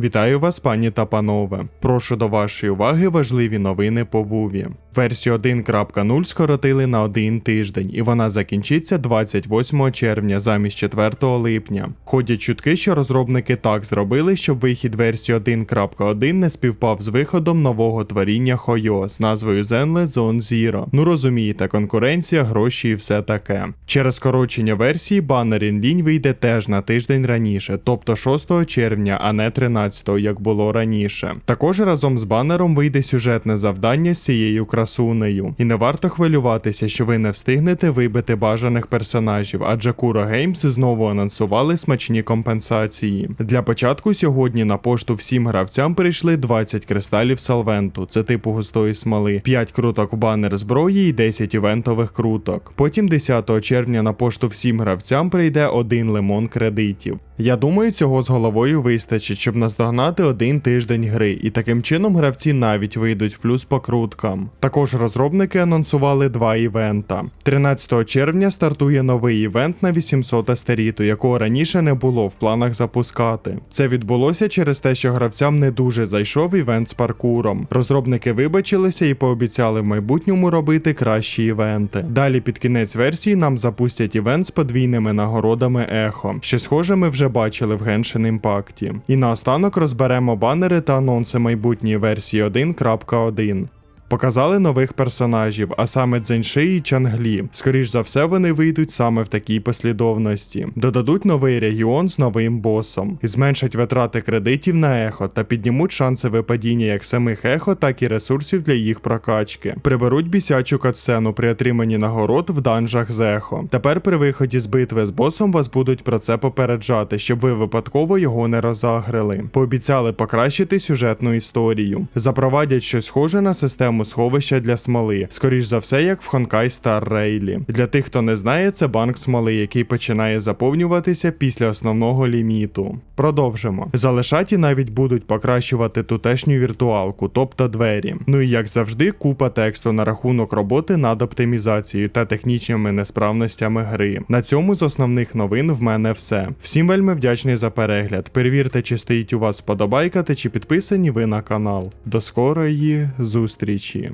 Вітаю вас, пані та панове. Прошу до вашої уваги важливі новини по Вуві. Версію 1.0 скоротили на один тиждень, і вона закінчиться 28 червня замість 4 липня. Ходять чутки, що розробники так зробили, щоб вихід версії 1.1 не співпав з виходом нового творіння Хойо з назвою Zenless Zone Zero. Ну розумієте, конкуренція, гроші і все таке. Через скорочення версії банер інлінь вийде теж на тиждень раніше, тобто 6 червня, а не 13, як було раніше. Також разом з банером вийде сюжетне завдання з цією красунею. І не варто хвилюватися, що ви не встигнете вибити бажаних персонажів, адже Kuro Games знову анонсували смачні компенсації. Для початку сьогодні на пошту всім гравцям прийшли 20 кристалів салвенту, це типу густої смоли, 5 круток в банер зброї і 10 івентових круток. Потім 10 червня на пошту всім гравцям прийде один лимон кредитів. Я думаю, цього з головою вистачить, щоб наздогнати один тиждень гри, і таким чином гравці навіть вийдуть в плюс по круткам. Також розробники анонсували два івента. 13 червня стартує новий івент на 800 астеріту, якого раніше не було в планах запускати. Це відбулося через те, що гравцям не дуже зайшов івент з паркуром. Розробники вибачилися і пообіцяли в майбутньому робити кращі івенти. Далі під кінець версії нам запустять івент з подвійними нагородами ехо, що схоже ми вже бачили в Genshin Impact. І наостанок розберемо банери та анонси майбутньої версії 1.1. Показали нових персонажів, а саме Дзеньши і Чанглі. Скоріш за все, вони вийдуть саме в такій послідовності. Додадуть новий регіон з новим босом, зменшать витрати кредитів на ехо та піднімуть шанси випадіння як самих ехо, так і ресурсів для їх прокачки. Приберуть бісячу катсцену при отриманні нагород в данжах з ехо. Тепер при виході з битви з босом вас будуть про це попереджати, щоб ви випадково його не розагрили. Пообіцяли покращити сюжетну історію. Запровадять щось схоже на систему сховища для смоли, скоріш за все, як в Honkai Star Rail. Для тих, хто не знає, це банк смоли, який починає заповнюватися після основного ліміту. Продовжимо. Залишаті навіть будуть покращувати тутешню віртуалку, тобто двері. Ну і як завжди, купа тексту на рахунок роботи над оптимізацією та технічними несправностями гри. На цьому з основних новин в мене все. Всім вельми вдячний за перегляд. Перевірте, чи стоїть у вас вподобайка та чи підписані ви на канал. До скорої зустрічі! течії.